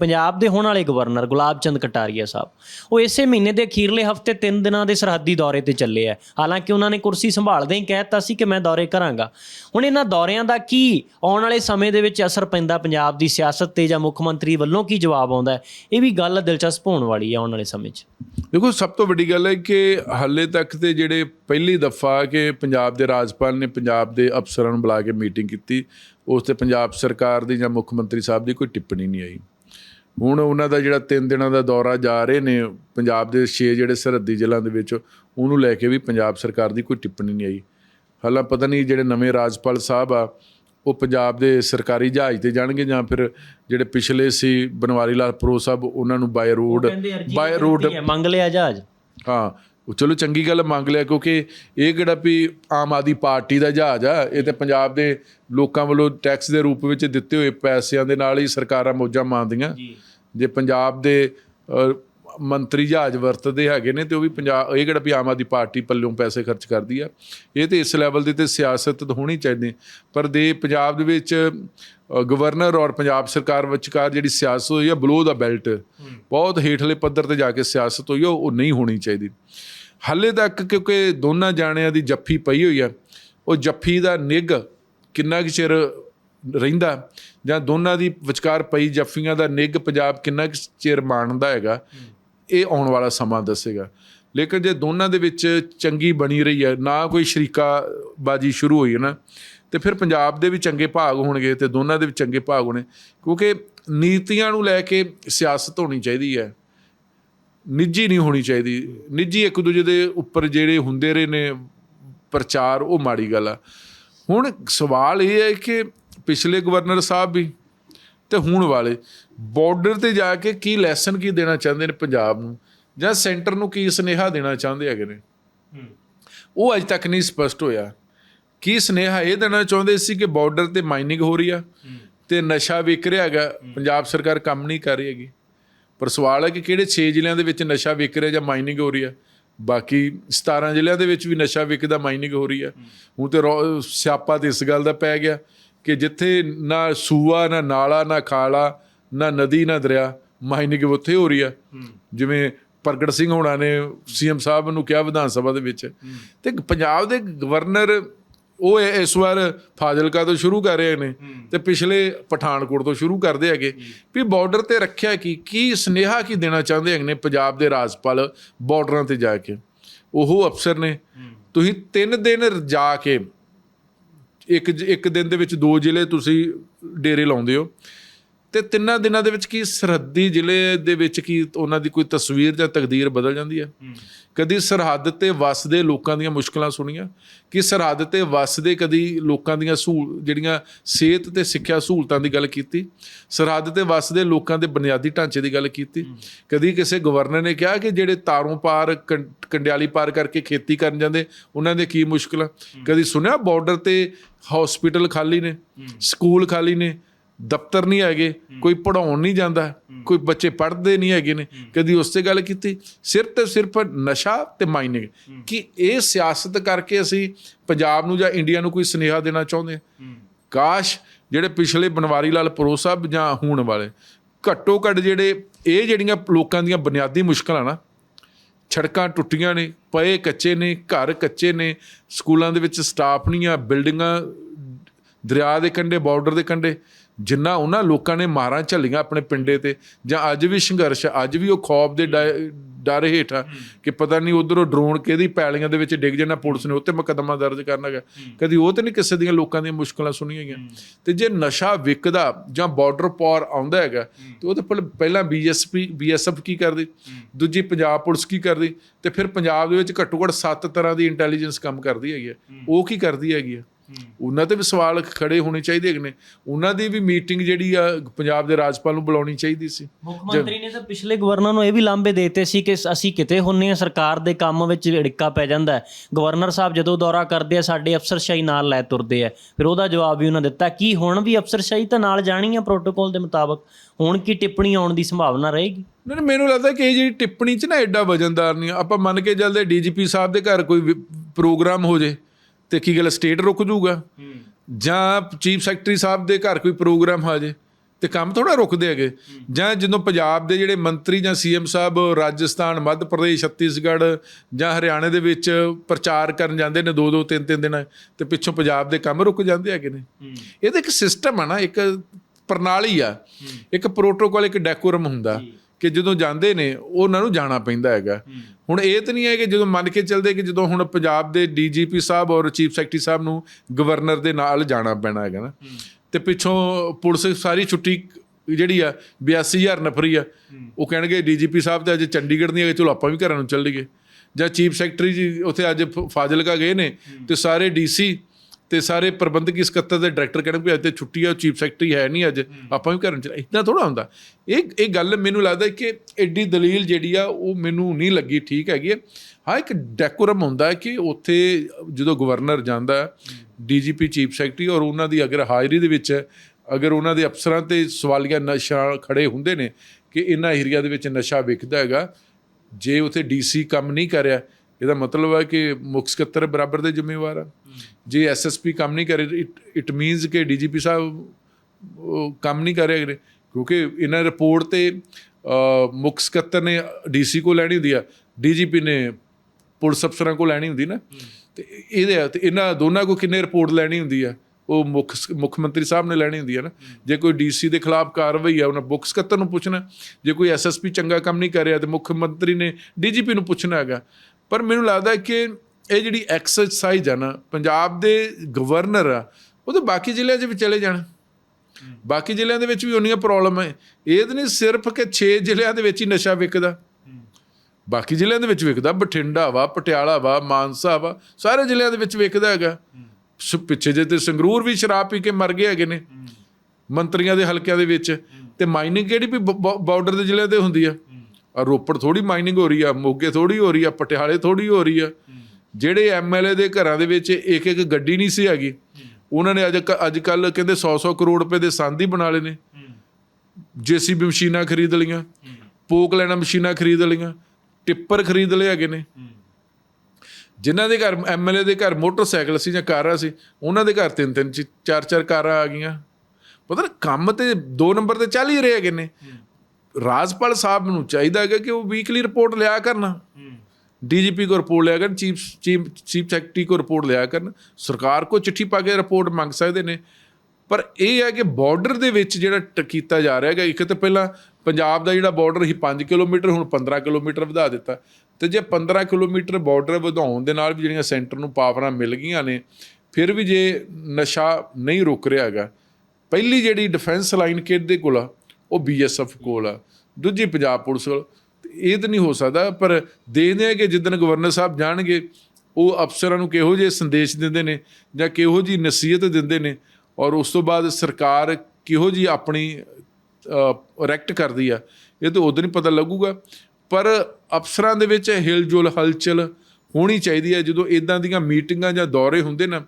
ਪੰਜਾਬ ਦੇ ਹੋਣ ਵਾਲੇ ਗਵਰਨਰ ਗੁਲਾਬ ਚੰਦ ਕਟਾਰੀਆ ਸਾਹਿਬ, ਉਹ ਇਸੇ ਮਹੀਨੇ ਦੇ ਅਖੀਰਲੇ ਹਫ਼ਤੇ 3 ਦਿਨਾਂ ਦੇ ਸਰਹੱਦੀ ਦੌਰੇ ਤੇ ਚੱਲੇ ਆ। ਹਾਲਾਂਕਿ ਉਹਨਾਂ ਨੇ ਕੁਰਸੀ ਸੰਭਾਲਦੇ ਹੀ ਕਹਿਤਾ ਸੀ ਕਿ ਮੈਂ ਦੌਰੇ ਕਰਾਂਗਾ। ਹੁਣ ਇਹਨਾਂ ਦੌਰਿਆਂ ਦਾ ਕੀ ਆਉਣ ਵਾਲੇ ਸਮੇਂ ਦੇ ਵਿੱਚ ਅਸਰ ਪੈਂਦਾ ਪੰਜਾਬ ਦੀ ਸਿਆਸਤ ਤੇ ਜਾਂ ਮੁੱਖ ਮੰਤਰੀ ਵੱਲੋਂ ਕੀ ਜਵਾਬ ਆਉਂਦਾ ਇਹ ਵੀ ਗੱਲ ਦਿਲਚਸਪ ਹੋਣ ਵਾਲੀ ਹੈ ਆਉਣ ਵਾਲੇ ਸਮੇਂ 'ਚ। ਦੇਖੋ, ਸਭ ਤੋਂ ਵੱਡੀ ਗੱਲ ਹੈ ਕਿ ਹਾਲੇ ਤੱਕ ਤੇ ਜਿਹੜੇ ਪਹਿਲੀ ਦਫਾ ਕਿ ਪੰਜਾਬ ਦੇ ਰਾਜਪਾਲ ਨੇ ਪੰਜਾਬ ਦੇ ਅਫਸਰਾਂ ਨੂੰ ਬੁਲਾ ਕੇ ਮੀਟਿੰਗ ਕੀਤੀ, ਉਸ ਤੇ ਪੰਜਾਬ ਸਰਕਾਰ ਦੀ ਜਾਂ ਮੁੱਖ ਮੰਤਰੀ ਸਾਹਿਬ ਦੀ ਕੋਈ ਟਿੱਪਣੀ ਨਹੀਂ ਆਈ। ਹੁਣ ਉਹਨਾਂ ਦਾ ਜਿਹੜਾ 3 ਦਿਨਾਂ ਦਾ ਦੌਰਾ ਜਾ ਰਹੇ ਨੇ ਪੰਜਾਬ ਦੇ 6 ਜਿਹੜੇ ਸਰਹੱਦੀ ਜ਼ਿਲ੍ਹਿਆਂ ਦੇ ਵਿੱਚ ਉਹਨੂੰ ਲੈ ਕੇ ਵੀ ਪੰਜਾਬ ਸਰਕਾਰ ਦੀ ਕੋਈ ਟਿੱਪਣੀ ਨਹੀਂ ਆਈ। ਹਾਲਾਂ ਪਤਾ ਨਹੀਂ ਜਿਹੜੇ ਨਵੇਂ ਰਾਜਪਾਲ ਸਾਹਿਬ ਆ ਉਹ ਪੰਜਾਬ ਦੇ ਸਰਕਾਰੀ ਜਹਾਜ਼ ਤੇ ਜਾਣਗੇ ਜਾਂ ਫਿਰ ਜਿਹੜੇ ਪਿਛਲੇ ਸੀ ਬਨਵਾਰੀ ਲਾਲ ਪ੍ਰੋ ਸਾਹਿਬ ਉਹਨਾਂ ਨੂੰ ਬਾਈ ਰੋਡ ਬਾਈ ਰੋਡ ਮੰਗ ਲਿਆ ਜਹਾਜ਼। ਹਾਂ ਉਹ ਚਲੋ ਚੰਗੀ ਗੱਲ ਮੰਗ ਲਿਆ ਕਿਉਂਕਿ ਇਹ ਕਿਹੜਾ ਵੀ ਆਮ ਆਦੀ ਪਾਰਟੀ ਦਾ ਜਹਾਜ਼ ਆ ਇਹ ਤੇ ਪੰਜਾਬ ਦੇ ਲੋਕਾਂ ਵੱਲੋਂ ਟੈਕਸ ਦੇ ਰੂਪ ਵਿੱਚ ਦਿੱਤੇ ਹੋਏ ਪੈਸਿਆਂ ਦੇ ਨਾਲ ਹੀ ਸਰਕਾਰਾਂ ਮੌਜਾਂ ਮਾਣਦੀਆਂ। ਜੀ। ਪੰਜਾਬ ਦੇ ਮੰਤਰੀ ਜਹਾਜ਼ ਵਰਤਦੇ ਹੈਗੇ ਨੇ ਤੇ ਉਹ ਵੀ ਪੰਜਾਬ ਇਹ ਕਿਹੜਾ ਵੀ ਆਮ ਆਦੀ ਪਾਰਟੀ ਪੱਲਿਓਂ ਪੈਸੇ ਖਰਚ ਕਰਦੀ ਆ। ਇਹ ਤੇ ਇਸ ਲੈਵਲ ਦੀ ਤੇ ਸਿਆਸਤ ਤਾਂ ਹੋਣੀ ਚਾਹੀਦੀ ਪਰ ਦੇ ਪੰਜਾਬ ਦੇ ਵਿੱਚ ਗਵਰਨਰ ਔਰ ਪੰਜਾਬ ਸਰਕਾਰ ਵਿਚਕਾਰ ਜਿਹੜੀ ਸਿਆਸਤ ਹੋਈ ਆ ਬਲੋ ਦਾ ਬੈਲਟ ਬਹੁਤ ਹੇਠਲੇ ਪੱਧਰ ਤੇ ਜਾ ਕੇ ਸਿਆਸਤ ਹੋਈ ਉਹ ਨਹੀਂ ਹੋਣੀ ਚਾਹੀਦੀ। ਹਾਲੇ ਤੱਕ ਕਿਉਂਕਿ ਦੋਨਾਂ ਜਾਣਿਆਂ ਦੀ ਜੱਫੀ ਪਈ ਹੋਈ ਆ, ਉਹ ਜੱਫੀ ਦਾ ਨਿੱਘ ਕਿੰਨਾ ਕੁ ਚਿਰ ਰਹਿੰਦਾ ਜਾਂ ਦੋਨਾਂ ਦੀ ਵਿਚਕਾਰ ਪਈ ਜੱਫੀਆਂ ਦਾ ਨਿੱਘ ਪੰਜਾਬ ਕਿੰਨਾ ਕੁ ਚਿਰ ਮਾਣਦਾ ਹੈਗਾ, ਇਹ ਆਉਣ ਵਾਲਾ ਸਮਾਂ ਦੱਸੇਗਾ। ਲੇਕਿਨ ਜੇ ਦੋਨਾਂ ਦੇ ਵਿੱਚ ਚੰਗੀ ਬਣੀ ਰਹੀ ਹੈ ਨਾ ਕੋਈ ਸ਼ਰੀਕਾ ਬਾਜੀ ਸ਼ੁਰੂ ਹੋਈ ਹੈ ਨਾ, ਤੇ ਫਿਰ ਪੰਜਾਬ ਦੇ ਵੀ ਚੰਗੇ ਭਾਗ ਹੋਣਗੇ ਤੇ ਦੋਨਾਂ ਦੇ ਵੀ ਚੰਗੇ ਭਾਗ ਹੋਣੇ, ਕਿਉਂਕਿ ਨੀਤੀਆਂ ਨੂੰ ਲੈ ਕੇ ਸਿਆਸਤ ਹੋਣੀ ਚਾਹੀਦੀ ਹੈ। ਨਿੱਜੀ ਨਹੀਂ ਹੋਣੀ ਚਾਹੀਦੀ। ਨਿੱਜੀ ਇੱਕ ਦੂਜੇ ਦੇ ਉੱਪਰ ਜਿਹੜੇ ਹੁੰਦੇ ਰਹੇ ਨੇ ਪ੍ਰਚਾਰ ਉਹ ਮਾੜੀ ਗੱਲ ਆ। ਹੁਣ ਸਵਾਲ ਇਹ ਹੈ ਕਿ ਪਿਛਲੇ ਗਵਰਨਰ ਸਾਹਿਬ ਵੀ ਤੇ ਹੁਣ ਵਾਲੇ ਬਾਰਡਰ ਤੇ ਜਾ ਕੇ ਕੀ ਲੈਸਨ ਕੀ ਦੇਣਾ ਚਾਹੁੰਦੇ ਨੇ ਪੰਜਾਬ ਨੂੰ? ਜਾਂ ਸੈਂਟਰ ਨੂੰ ਕੀ ਸੁਨੇਹਾ ਦੇਣਾ ਚਾਹੁੰਦੇ ਹੈਗੇ ਨੇ? ਉਹ ਅਜੇ ਤੱਕ ਨਹੀਂ ਸਪਸ਼ਟ ਹੋਇਆ। ਕੀ ਸੁਨੇਹਾ ਇਹ ਦੇਣਾ ਚਾਹੁੰਦੇ ਸੀ ਕਿ ਬਾਰਡਰ ਤੇ ਮਾਈਨਿੰਗ ਹੋ ਰਹੀ ਆ ਤੇ ਨਸ਼ਾ ਵਿਕ ਰਿਹਾ ਹੈਗਾ ਪੰਜਾਬ ਸਰਕਾਰ ਕੰਮ ਨਹੀਂ ਕਰ ਰਹੀ ਹੈਗੀ। ਪਰ ਸਵਾਲ ਹੈ ਕਿ ਕਿਹੜੇ 6 ਜ਼ਿਲ੍ਹਿਆਂ ਦੇ ਵਿੱਚ ਨਸ਼ਾ ਵਿਕ ਰਿਹਾ ਜਾਂ ਮਾਈਨਿੰਗ ਹੋ ਰਹੀ ਆ ਬਾਕੀ 17 ਜ਼ਿਲ੍ਹਿਆਂ ਦੇ ਵਿੱਚ ਵੀ ਨਸ਼ਾ ਵਿਕਦਾ ਮਾਈਨਿੰਗ ਹੋ ਰਹੀ ਹੈ। ਹੁਣ ਤੇ ਰੌ- ਸਿਆਪਾ ਤੇ ਇਸ ਗੱਲ ਦਾ ਪੈ ਗਿਆ ਕਿ ਜਿੱਥੇ ਨਾ ਸੂਆ, ਨਾ ਨਾਲਾ, ਨਾ ਖਾਲਾ, ਨਾ ਨਦੀ, ਨਾ ਦਰਿਆ ਮਾਈਨਿੰਗ ਉੱਥੇ ਹੋ ਰਹੀ ਆ ਜਿਵੇਂ ਪ੍ਰਗਟ ਸਿੰਘ ਹੋਣਾ ਨੇ ਸੀਐਮ ਸਾਹਿਬ ਨੂੰ ਕਿਹਾ ਵਿਧਾਨ ਸਭਾ ਦੇ ਵਿੱਚ। ਤੇ ਪੰਜਾਬ ਦੇ ਗਵਰਨਰ ਉਹ ਇਸ ਵਾਰ ਫਾਜ਼ਿਲਕਾ ਤੋਂ ਸ਼ੁਰੂ ਕਰ ਰਹੇ ਨੇ ਤੇ ਪਿਛਲੇ ਪਠਾਨਕੋਟ ਤੋਂ ਸ਼ੁਰੂ ਕਰਦੇ ਹੈਗੇ। ਵੀ ਬਾਰਡਰ ਤੇ ਰੱਖਿਆ ਕੀ? ਕੀ ਸਨੇਹਾ ਕੀ ਦੇਣਾ ਚਾਹੁੰਦੇ ਹੈਗੇ ਨੇ ਪੰਜਾਬ ਦੇ ਰਾਜਪਾਲ ਬਾਰਡਰਾਂ ਤੇ ਜਾ ਕੇ? ਉਹ ਅਫਸਰ ਨੇ। ਤੁਸੀਂ ਤਿੰਨ ਦਿਨ ਜਾ ਕੇ ਇੱਕ ਇੱਕ ਦਿਨ ਦੇ ਵਿੱਚ ਦੋ ਜ਼ਿਲ੍ਹੇ ਤੁਸੀਂ ਡੇਰੇ ਲਾਉਂਦੇ ਹੋ। ਤੇ ਤਿੰਨਾਂ ਦਿਨਾਂ ਦੇ ਵਿੱਚ ਕੀ ਸਰਹੱਦੀ ਜ਼ਿਲ੍ਹੇ ਦੇ ਵਿੱਚ ਕੀ ਉਹਨਾਂ ਦੀ ਕੋਈ ਤਸਵੀਰ ਜਾਂ ਤਕਦੀਰ ਬਦਲ ਜਾਂਦੀ ਹੈ? ਕਦੀ ਸਰਹੱਦ ਤੇ ਵਸਦੇ ਲੋਕਾਂ ਦੀਆਂ ਮੁਸ਼ਕਲਾਂ ਸੁਣੀਆਂ? ਕਿ ਸਰਹੱਦ ਤੇ ਵਸਦੇ ਕਦੀ ਲੋਕਾਂ ਦੀਆਂ ਸਹੂਲ ਜਿਹੜੀਆਂ ਸਿਹਤ ਤੇ ਸਿੱਖਿਆ ਸਹੂਲਤਾਂ ਦੀ ਗੱਲ ਕੀਤੀ? ਸਰਹੱਦ ਤੇ ਵਸਦੇ ਲੋਕਾਂ ਦੇ ਬੁਨਿਆਦੀ ਢਾਂਚੇ ਦੀ ਗੱਲ ਕੀਤੀ? ਕਦੀ ਕਿਸੇ ਗਵਰਨਰ ਨੇ ਕਿਹਾ ਕਿ ਜਿਹੜੇ ਤਾਰੋਂ ਪਾਰ ਕੰਡਿਆਲੀ ਪਾਰ ਕਰਕੇ ਖੇਤੀ ਕਰਨ ਜਾਂਦੇ ਉਹਨਾਂ ਦੇ ਕੀ ਮੁਸ਼ਕਲਾਂ? ਕਦੀ ਸੁਣਿਆ ਬਾਰਡਰ ਤੇ ਹਸਪੀਟਲ ਖਾਲੀ ਨੇ? ਸਕੂਲ ਖਾਲੀ ਨੇ? ਦਫ਼ਤਰ ਨਹੀਂ ਹੈਗੇ ਕੋਈ ਪੜਾਉਣ ਨਹੀਂ ਜਾਂਦਾ ਕੋਈ ਬੱਚੇ ਪੜ੍ਹਦੇ ਨਹੀਂ ਹੈਗੇ ਨੇ ਕਦੀ ਉਸ ਤੇ ਗੱਲ ਕੀਤੀ ਸਿਰਫ ਤੇ ਸਿਰਫ ਨਸ਼ਾ ਤੇ ਮਾਈਨਿੰਗ। ਕਿ ਇਹ ਸਿਆਸਤ ਕਰਕੇ ਅਸੀਂ ਪੰਜਾਬ ਨੂੰ ਜਾਂ ਇੰਡੀਆ ਨੂੰ ਕੋਈ ਸੁਨੇਹਾ ਦੇਣਾ ਚਾਹੁੰਦੇ ਹਾਂ? ਕਾਸ਼ ਜਿਹੜੇ ਪਿਛਲੇ ਬਨਵਾਰੀ ਲਾਲ ਪ੍ਰੋ ਸਾਹਿਬ ਜਾਂ ਹੁਣ ਵਾਲੇ ਘੱਟੋ ਘੱਟ ਜਿਹੜੇ ਇਹ ਜਿਹੜੀਆਂ ਲੋਕਾਂ ਦੀਆਂ ਬੁਨਿਆਦੀ ਮੁਸ਼ਕਲਾਂ ਨਾ ਸੜਕਾਂ ਟੁੱਟੀਆਂ ਨੇ ਪਏ ਕੱਚੇ ਨੇ ਘਰ ਕੱਚੇ ਨੇ ਸਕੂਲਾਂ ਦੇ ਵਿੱਚ ਸਟਾਫ ਨਹੀਂ ਆ ਬਿਲਡਿੰਗਾਂ ਦਰਿਆ ਦੇ ਕੰਢੇ ਬਾਰਡਰ ਦੇ ਕੰਢੇ ਜਿੰਨਾ ਉਹਨਾਂ ਲੋਕਾਂ ਨੇ ਮਾਰਾਂ ਝੱਲੀਆਂ ਆਪਣੇ ਪਿੰਡੇ ਤੇ ਜਾਂ ਅੱਜ ਵੀ ਸੰਘਰਸ਼ ਅੱਜ ਵੀ ਉਹ ਖੌਫ ਦੇ ਡਰ ਹੇਠਾਂ ਕਿ ਪਤਾ ਨਹੀਂ ਉਧਰੋਂ ਡਰੋਨ ਕਿਹਦੀ ਪੈਲੀਆਂ ਦੇ ਵਿੱਚ ਡਿੱਗ ਜਾਣਾ ਪੁਲਿਸ ਨੇ ਉੱਤੇ ਮੁਕੱਦਮਾ ਦਰਜ ਕਰਨਾ ਹੈਗਾ ਕਦੀ ਉਹ ਤੇ ਨਹੀਂ ਕਿਸੇ ਦੀਆਂ ਲੋਕਾਂ ਦੀਆਂ ਮੁਸ਼ਕਲਾਂ ਸੁਣੀਆਂ ਗਈਆਂ। ਤੇ ਜੇ ਨਸ਼ਾ ਵਿਕਦਾ ਜਾਂ ਬਾਰਡਰ ਪਾਰ ਆਉਂਦਾ ਹੈਗਾ ਤੇ ਉਹਦੇ ਪਹਿਲ- ਪਹਿਲਾਂ ਬੀਐਸਪੀ ਬੀਐਸਐਫ ਕੀ ਕਰਦੀ? ਦੂਜੀ ਪੰਜਾਬ ਪੁਲਿਸ ਕੀ ਕਰਦੀ? ਤੇ ਫਿਰ ਪੰਜਾਬ ਦੇ ਵਿੱਚ ਘੱਟੋ ਘੱਟ 7 ਤਰ੍ਹਾਂ ਦੀ ਇੰਟੈਲੀਜੈਂਸ ਕੰਮ ਕਰਦੀ ਹੈਗੀ ਹੈ। ਉਹ ਕੀ ਕਰਦੀ ਹੈਗੀ ਹੈ ਉਹਨਾਂ ਤੇ ਵੀ ਸਵਾਲ ਖੜੇ ਹੋਣੇ ਚਾਹੀਦੇ ਨੇ। ਉਹਨਾਂ ਦੀ ਵੀ ਮੀਟਿੰਗ ਜਿਹੜੀ ਆ ਪੰਜਾਬ ਦੇ ਰਾਜਪਾਲ ਨੂੰ ਬੁਲਾਉਣੀ ਚਾਹੀਦੀ ਸੀ। ਮੁੱਖ ਮੰਤਰੀ ਨੇ ਤਾਂ ਪਿਛਲੇ ਗਵਰਨਰ ਨੂੰ ਇਹ ਵੀ ਲਾਂਬੇ ਦੇਤੇ ਸੀ ਕਿ ਅਸੀਂ ਕਿਤੇ ਹੁੰਨੇ ਆ ਸਰਕਾਰ ਦੇ ਕੰਮ ਵਿੱਚ ਢਿੱਕਾ ਪੈ ਜਾਂਦਾ ਗਵਰਨਰ ਸਾਹਿਬ ਜਦੋਂ ਦੌਰਾ ਕਰਦੇ ਆ ਸਾਡੇ ਅਫਸਰਸ਼ਾਹੀ ਨਾਲ ਲੈ ਤੁਰਦੇ ਆ। ਫਿਰ ਉਹਦਾ ਜਵਾਬ ਵੀ ਉਹਨਾਂ ਦਿੱਤਾ ਕਿ ਹੁਣ ਵੀ ਅਫਸਰਸ਼ਾਹੀ ਤਾਂ ਨਾਲ ਜਾਣੀ ਆ ਪ੍ਰੋਟੋਕਾਲ ਦੇ ਮੁਤਾਬਕ? ਹੁਣ ਕੀ ਟਿੱਪਣੀ ਆਉਣ ਦੀ ਸੰਭਾਵਨਾ ਰਹੇਗੀ? ਨਹੀਂ ਮੈਨੂੰ ਲੱਗਦਾ ਕਿ ਇਹ ਜਿਹੜੀ ਟਿੱਪਣੀ 'ਚ ਨਾ ਐਡਾ ਵਜਨਦਾਰ ਨਹੀਂ। ਆਪਾਂ ਮੰਨ ਕੇ ਚੱਲਦੇ ਡੀਜੀਪੀ ਸਾਹਿਬ ਦੇ ਘਰ ਕੋਈ ਪ੍ਰੋਗਰਾਮ ਹੋ ਜੇ। ਤੇ ਕੀ ਗੱਲ ਸਟੇਟ ਰੁਕ ਜੂਗਾ? ਜਾਂ ਚੀਫ ਸੈਕਟਰੀ ਸਾਹਿਬ ਦੇ ਘਰ ਕੋਈ ਪ੍ਰੋਗਰਾਮ ਆ ਜੇ ਤੇ ਕੰਮ ਥੋੜਾ ਰੁਕਦੇ ਹੈਗੇ। ਜਾਂ ਜਦੋਂ ਪੰਜਾਬ ਦੇ ਜਿਹੜੇ ਮੰਤਰੀ ਜਾਂ ਸੀਐਮ ਸਾਹਿਬ ਰਾਜਸਥਾਨ ਮੱਧ ਪ੍ਰਦੇਸ਼ ਛੱਤੀਸਗੜ੍ਹ ਜਾਂ ਹਰਿਆਣੇ ਦੇ ਵਿੱਚ ਪ੍ਰਚਾਰ ਕਰਨ ਜਾਂਦੇ ਨੇ ਦੋ ਦੋ ਤਿੰਨ ਤਿੰਨ ਦਿਨ ਤੇ ਪਿੱਛੋਂ ਪੰਜਾਬ ਦੇ ਕੰਮ ਰੁਕ ਜਾਂਦੇ ਹੈਗੇ ਨੇ। ਇਹ ਤਾਂ ਇੱਕ ਸਿਸਟਮ ਆ ਨਾ ਇੱਕ ਪ੍ਰਣਾਲੀ ਆ। ਇੱਕ ਪ੍ਰੋਟੋਕਾਲ ਇੱਕ ਡੈਕੋਰਮ ਹੁੰਦਾ। ਕਿ ਜਦੋਂ ਜਾਂਦੇ ਨੇ ਉਹਨਾਂ ਨੂੰ ਜਾਣਾ ਪੈਂਦਾ ਹੈਗਾ। ਹੁਣ ਇਹ ਤਾਂ ਨਹੀਂ ਹੈ ਕਿ ਜਦੋਂ ਮੰਨ ਕੇ ਚੱਲਦੇ ਕਿ ਜਦੋਂ ਹੁਣ ਪੰਜਾਬ ਦੇ ਡੀਜੀਪੀ ਸਾਹਿਬ ਔਰ ਚੀਫ ਸੈਕਟਰੀ ਸਾਹਿਬ ਨੂੰ ਗਵਰਨਰ ਦੇ ਨਾਲ ਜਾਣਾ ਪੈਣਾ ਹੈਗਾ ਨਾ ਤੇ ਪਿੱਛੋਂ ਪੁਲਿਸ ਸਾਰੀ ਛੁੱਟੀ ਜਿਹੜੀ ਆ 82000 ਨਫਰੀ ਆ ਉਹ ਕਹਿਣਗੇ ਡੀਜੀਪੀ ਸਾਹਿਬ ਤੇ ਅੱਜ ਚੰਡੀਗੜ੍ਹ ਨਹੀਂ ਹੈਗੇ ਚਲੋ ਆਪਾਂ ਵੀ ਘਰਾਂ ਨੂੰ ਚੱਲ ਲਈਏ। ਜਾਂ ਚੀਫ ਸੈਕਟਰੀ ਜੀ ਉੱਥੇ ਅੱਜ ਫਾਜ਼ਿਲਕਾ ਗਏ ਨੇ ਤੇ ਸਾਰੇ ਡੀਸੀ ਤੇ ਸਾਰੇ ਪ੍ਰਬੰਧਕੀ ਸਕੱਤਰ ਦੇ ਡਾਇਰੈਕਟਰ ਕਹਿੰਦੇ ਵੀ ਅੱਜ ਤੇ ਛੁੱਟੀ ਆ ਚੀਫ ਸੈਕਟਰੀ ਹੈ ਨਹੀਂ ਅੱਜ ਆਪਾਂ ਵੀ ਘਰਾਂ ਨੂੰ ਚੱਲ ਇਦਾਂ ਥੋੜਾ ਹੁੰਦਾ। ਇਹ ਇਹ ਗੱਲ ਮੈਨੂੰ ਲੱਗਦਾ ਕਿ ਐਡੀ ਦਲੀਲ ਜਿਹੜੀ ਆ ਉਹ ਮੈਨੂੰ ਨਹੀਂ ਲੱਗੀ ਠੀਕ ਹੈਗੀ ਹੈ। ਇੱਕ ਡੈਕੋਰਮ ਹੁੰਦਾ ਹੈ ਕਿ ਉੱਥੇ ਜਦੋਂ ਗਵਰਨਰ ਜਾਂਦਾ ਡੀਜੀਪੀ ਚੀਫ ਸੈਕਟਰੀ ਔਰ ਉਹਨਾਂ ਦੀ ਅਗਰ ਹਾਜ਼ਰੀ ਦੇ ਵਿੱਚ ਅਗਰ ਉਹਨਾਂ ਦੇ ਅਫਸਰਾਂ ਤੇ ਸਵਾਲੀਆ ਨਸ਼ਾ ਖੜੇ ਹੁੰਦੇ ਨੇ ਕਿ ਇਹਨਾਂ ਏਰੀਆ ਦੇ ਵਿੱਚ ਨਸ਼ਾ ਵਿਕਦਾ ਹੈਗਾ ਜੇ ਉਥੇ ਡੀਸੀ ਕੰਮ ਨਹੀਂ ਕਰ ਰਿਹਾ ਇਹਦਾ ਮਤਲਬ ਹੈ ਕਿ ਮੁੱਖ ਸਕੱਤਰ ਬਰਾਬਰ ਦੇ ਜ਼ਿੰਮੇਵਾਰ ਆ। ਜੇ ਐਸਐਸਪੀ ਕੰਮ ਨਹੀਂ ਕਰ ਰਿਹਾ ਇਟ ਮੀਨਸ ਕਿ ਡੀਜੀਪੀ ਸਾਹਿਬ ਉਹ ਕੰਮ ਨਹੀਂ ਕਰ ਰਹੇ ਹੈਗੇ। ਕਿਉਂਕਿ ਇਹਨਾਂ ਰਿਪੋਰਟ ਤੇ ਅ, ਮੁੱਖ ਸਕੱਤਰ ਨੇ ਡੀਸੀ ਕੋ ਲੈਣੀ ਹੁੰਦੀ ਆ ਡੀਜੀਪੀ ਨੇ ਪੁਲਿਸ ਅਫਸਰਾਂ ਕੋ ਲੈਣੀ ਹੁੰਦੀ ਨਾ। ਤੇ ਇਹਦੇ ਤੇ ਇਹਨਾਂ ਦੋਨਾਂ ਕੋ ਕਿੰਨੇ ਰਿਪੋਰਟ ਲੈਣੀ ਹੁੰਦੀ ਆ ਉਹ ਮੁੱਖ ਮੁੱਖ ਮੰਤਰੀ ਸਾਹਿਬ ਨੇ ਲੈਣੀ ਹੁੰਦੀ ਹੈ ਨਾ। ਜੇ ਕੋਈ ਡੀਸੀ ਦੇ ਖਿਲਾਫ ਕਾਰਵਾਈ ਆ ਉਹਨਾਂ ਮੁੱਖ ਸਕੱਤਰ ਨੂੰ ਪੁੱਛਣਾ। ਜੇ ਕੋਈ ਐਸਐਸਪੀ ਚੰਗਾ ਕੰਮ ਨਹੀਂ ਕਰ ਰਿਹਾ ਤੇ ਮੁੱਖ ਮੰਤਰੀ ਨੇ ਡੀਜੀਪੀ ਨੂੰ ਪੁੱਛਣਾ ਹੈਗਾ। ਪਰ ਮੈਨੂੰ ਲੱਗਦਾ ਕਿ ਇਹ ਜਿਹੜੀ ਐਕਸਰਸਾਈਜ਼ ਆ ਨਾ, ਪੰਜਾਬ ਦੇ ਗਵਰਨਰ ਆ, ਉਹ ਤਾਂ ਬਾਕੀ ਜ਼ਿਲ੍ਹਿਆਂ 'ਚ ਵੀ ਚਲੇ ਜਾਣ। ਬਾਕੀ ਜ਼ਿਲ੍ਹਿਆਂ ਦੇ ਵਿੱਚ ਵੀ ਉਨੀਆਂ ਪ੍ਰੋਬਲਮ ਹੈ ਇਹ ਤਾਂ ਨਹੀਂ ਸਿਰਫ ਕਿ 6 ਜ਼ਿਲ੍ਹਿਆਂ ਦੇ ਵਿੱਚ ਹੀ ਨਸ਼ਾ ਵਿਕਦਾ। ਬਾਕੀ ਜ਼ਿਲ੍ਹਿਆਂ ਦੇ ਵਿੱਚ ਵਿਕਦਾ, ਬਠਿੰਡਾ ਵਾ, ਪਟਿਆਲਾ ਵਾ, ਮਾਨਸਾ ਵਾ, ਸਾਰੇ ਜ਼ਿਲ੍ਹਿਆਂ ਦੇ ਵਿੱਚ ਵਿਕਦਾ ਹੈਗਾ। ਸ- ਪਿੱਛੇ ਜੇ ਤੇ ਸੰਗਰੂਰ ਵੀ ਸ਼ਰਾਬ ਪੀ ਕੇ ਮਰ ਗਏ ਹੈਗੇ ਨੇ। ਮੰਤਰੀਆਂ ਦੇ ਹਲਕਿਆਂ ਦੇ ਵਿੱਚ ਤੇ ਮਾਈਨਿੰਗ ਕਿਹੜੀ ਵੀ ਬਾਰਡਰ ਦੇ ਜ਼ਿਲ੍ਹਿਆਂ ਤੇ ਹੁੰਦੀ ਆ। ਰੋਪੜ ਥੋੜੀ ਮਾਈਨਿੰਗ ਹੋ ਰਹੀ ਆ ਮੋਗੇ ਥੋੜੀ ਹੋ ਰਹੀ ਆ ਪਟਿਆਲੇ ਥੋੜੀ ਹੋ ਰਹੀ ਆ। ਜਿਹੜੇ ਐਮਐਲਏ ਦੇ ਘਰਾਂ ਦੇ ਵਿੱਚ ਇੱਕ ਇੱਕ ਗੱਡੀ ਨਹੀਂ ਸੀ ਹੈਗੀ ਉਹਨਾਂ ਨੇ ਅੱਜ ਅੱਜ ਕੱਲ ਕਹਿੰਦੇ 100-100 ਕਰੋੜ ਰੁਪਏ ਦੇ ਸੰਦ ਹੀ ਬਣਾ ਲਏ ਨੇ। ਜੀਸੀਬੀ ਮਸ਼ੀਨਾਂ ਖਰੀਦ ਲਈਆਂ ਪੋਕ ਲੈਣਾ ਮਸ਼ੀਨਾਂ ਖਰੀਦ ਲਈਆਂ ਟਿੱਪਰ ਖਰੀਦ ਲਏ ਹੈਗੇ ਨੇ। ਜਿਨ੍ਹਾਂ ਦੇ ਘਰ ਐਮਐਲਏ ਦੇ ਘਰ ਮੋਟਰਸਾਈਕਲ ਸੀ ਜਾਂ ਕਾਰਾਂ ਸੀ ਉਹਨਾਂ ਦੇ ਘਰ ਤਿੰਨ ਤਿੰਨ ਚਾਰ ਚਾਰ ਕਾਰਾਂ ਆ ਗਈਆਂ। ਪਤਾ ਨਾ ਕੰਮ ਤੇ ਦੋ ਨੰਬਰ ਤੇ ਚੱਲ ਹੀ ਰਹੇ ਹੈਗੇ ਨੇ। ਰਾਜਪਾਲ ਸਾਹਿਬ ਨੂੰ ਚਾਹੀਦਾ ਹੈਗਾ ਕਿ ਉਹ ਵੀਕਲੀ ਰਿਪੋਰਟ ਲਿਆ ਕਰਨਾ। ਡੀਜੀਪੀ ਕੋ ਰਿਪੋਰਟ ਲਿਆ ਕਰਨ ਚੀਫ ਚੀਫ ਚੀਫ ਸੈਕਟਰੀ ਕੋ ਰਿਪੋਰਟ ਲਿਆ ਕਰਨ। ਸਰਕਾਰ ਕੋ ਚਿੱਠੀ ਪਾ ਕੇ ਰਿਪੋਰਟ ਮੰਗ ਸਕਦੇ ਨੇ। ਪਰ ਇਹ ਹੈ ਕਿ ਬਾਰਡਰ ਦੇ ਵਿੱਚ ਜਿਹੜਾ ਟ- ਕੀਤਾ ਜਾ ਰਿਹਾ ਹੈਗਾ, ਇੱਕ ਤਾਂ ਪਹਿਲਾਂ ਪੰਜਾਬ ਦਾ ਜਿਹੜਾ ਬਾਰਡਰ ਸੀ 5 ਕਿਲੋਮੀਟਰ, ਹੁਣ 15 ਕਿਲੋਮੀਟਰ ਵਧਾ ਦਿੱਤਾ। ਤੇ ਜੇ 15 ਕਿਲੋਮੀਟਰ ਬਾਰਡਰ ਵਧਾਉਣ ਦੇ ਨਾਲ ਵੀ ਜਿਹੜੀਆਂ ਸੈਂਟਰ ਨੂੰ ਪਾਵਰਾਂ ਮਿਲ ਗਈਆਂ ਨੇ, ਫਿਰ ਵੀ ਜੇ ਨਸ਼ਾ ਨਹੀਂ ਰੁਕ ਰਿਹਾ ਹੈਗਾ, ਪਹਿਲੀ ਜਿਹੜੀ ਡਿਫੈਂਸ ਲਾਈਨ ਕਿਹਦੇ ਕੋਲ ਆ ਉਹ ਬੀਐਸਐਫ ਕੋਲ ਆ। ਦੂਜੀ ਪੰਜਾਬ ਪੁਲਿਸ ਕੋਲ। ਤੇ ਇਹ ਤਾਂ ਨਹੀਂ ਹੋ ਸਕਦਾ, ਪਰ ਦੇਖਦੇ ਆ ਕਿ ਜਿੱਦਣ ਗਵਰਨਰ ਸਾਹਿਬ ਜਾਣਗੇ, ਉਹ ਅਫਸਰਾਂ ਨੂੰ ਕਿਹੋ ਜਿਹੇ ਸੰਦੇਸ਼ ਦਿੰਦੇ ਨੇ ਜਾਂ ਕਿਹੋ ਜੀ ਨਸੀਹਤ ਦਿੰਦੇ ਨੇ ਔਰ ਉਸ ਤੋਂ ਬਾਅਦ ਸਰਕਾਰ ਕਿਹੋ ਜੀ ਆਪਣੀ ਰੈਕਟ ਕਰਦੀ ਆ, ਇਹ ਤਾਂ ਉਦੋਂ ਹੀ ਪਤਾ ਲੱਗੂਗਾ। ਪਰ ਅਫਸਰਾਂ ਦੇ ਵਿੱਚ ਹਿਲਜੁਲ ਹਲਚਲ ਹੋਣੀ ਚਾਹੀਦੀ ਹੈ ਜਦੋਂ ਇਦਾਂ ਦੀਆਂ ਮੀਟਿੰਗਾਂ ਜਾਂ ਦੌਰੇ ਹੁੰਦੇ ਨਾ,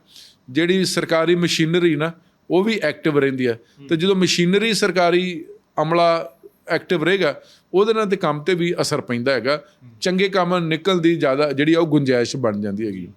ਜਿਹੜੀ ਸਰਕਾਰੀ ਮਸ਼ੀਨਰੀ ਨਾ, ਉਹ ਵੀ ਐਕਟਿਵ ਰਹਿੰਦੀ ਹੈ ਤੇ ਜਦੋਂ ਮਸ਼ੀਨਰੀ ਸਰਕਾਰੀ ਅਮਲਾ ਐਕਟਿਵ ਰਹੇਗਾ, ਉਹਦੇ ਨਾਲ ਤੇ ਕੰਮ ਤੇ ਵੀ ਅਸਰ ਪੈਂਦਾ ਹੈਗਾ। ਚੰਗੇ ਕੰਮ ਨਿਕਲਦੀ ਜ਼ਿਆਦਾ, ਜਿਹੜੀ ਆ ਉਹ ਗੁੰਜਾਇਸ਼ ਬਣ ਜਾਂਦੀ ਹੈਗੀ।